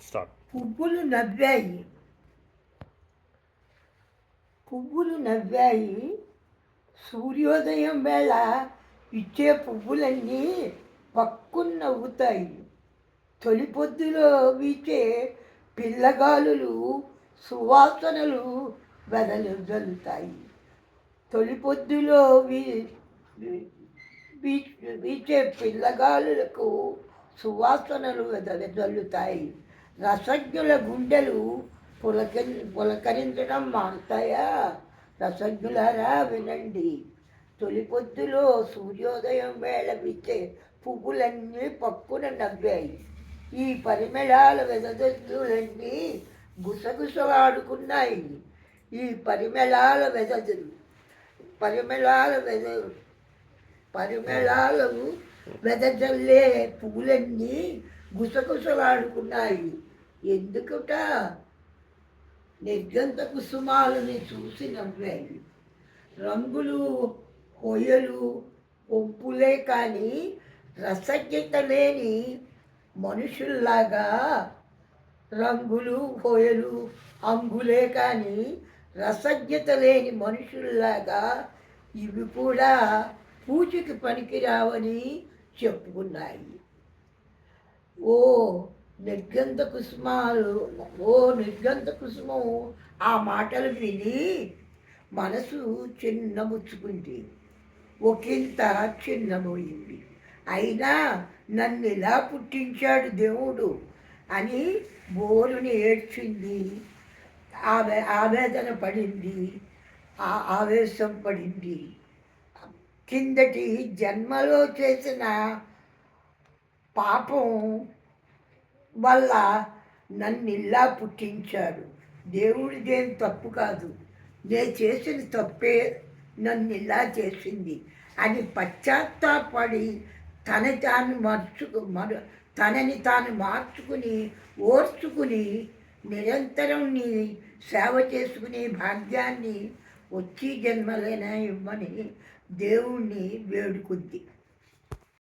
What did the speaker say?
Start పువ్వులు నవ్వాయి పువ్వులు నవ్వాయి సూర్యోదయం వేళ ఇచ్చే పువ్వులన్నీ పక్కున నవ్వుతాయి తొలి పొద్దులో వీచే పిల్లగాలులు సువాసనలు వెదలుతాయి తొలి పొద్దులో వీ వీచే పిల్లగాలులకు సువాసనలు వెదజల్లుతాయి రసజ్ఞుల గుండెలు పులకరి పులకరించడం మారుతాయా? రసజ్ఞులారా వినండి. తొలి పొద్దులో సూర్యోదయం వేళ విచ్చే పువ్వులన్నీ పక్కున నవ్వాయి. ఈ పరిమళాల వెదజద్దులన్నీ గుసగుసలాడుకున్నాయి ఈ పరిమళాల వెదజలు పరిమళాల వెద పరిమళాలు వెదజల్లే పువ్వులన్నీ గుసగుసలాడుకున్నాయి. ఎందుకుట? నిర్గంత కుసుమాలని చూసి నవ్వాయి. రంగులు కొయ్యలు ఒంపులే కానీ రసజ్ఞత లేని మనుషుల్లాగా రంగులు హోయలు అంగులే కానీ రసజ్ఞత లేని మనుషుల్లాగా ఇవి కూడా పూజకి పనికిరావని చెప్పుకున్నాయి. ఓ నిర్గంధ కుసుమాలు ఓ నిర్గంధ కుసుమం. ఆ మాటలు విని మనసు చిన్నముచ్చుకుంది ఒకంత చిన్నమోయింది అయినా నన్ను ఇలా పుట్టించాడు దేవుడు అని బోరుని ఏడ్చింది ఆవే ఆవేదన పడింది. ఆ ఆవేశం పడింది. కిందటి జన్మలో చేసిన పాపం వల్ల నన్ను ఇలా పుట్టించాడు దేవుడిదేం తప్పు కాదు. నేను చేసిన తప్పే నన్ను ఇలా చేసింది అని పశ్చాత్తాపడి తన తాను మర్చుకు మరు తనని తాను మార్చుకుని ఓర్చుకుని నిరంతరం నీ సేవ చేసుకునే భాగ్యాన్ని వచ్చి జన్మలైనా ఇవ్వని దేవుణ్ణి వేడుకుంది.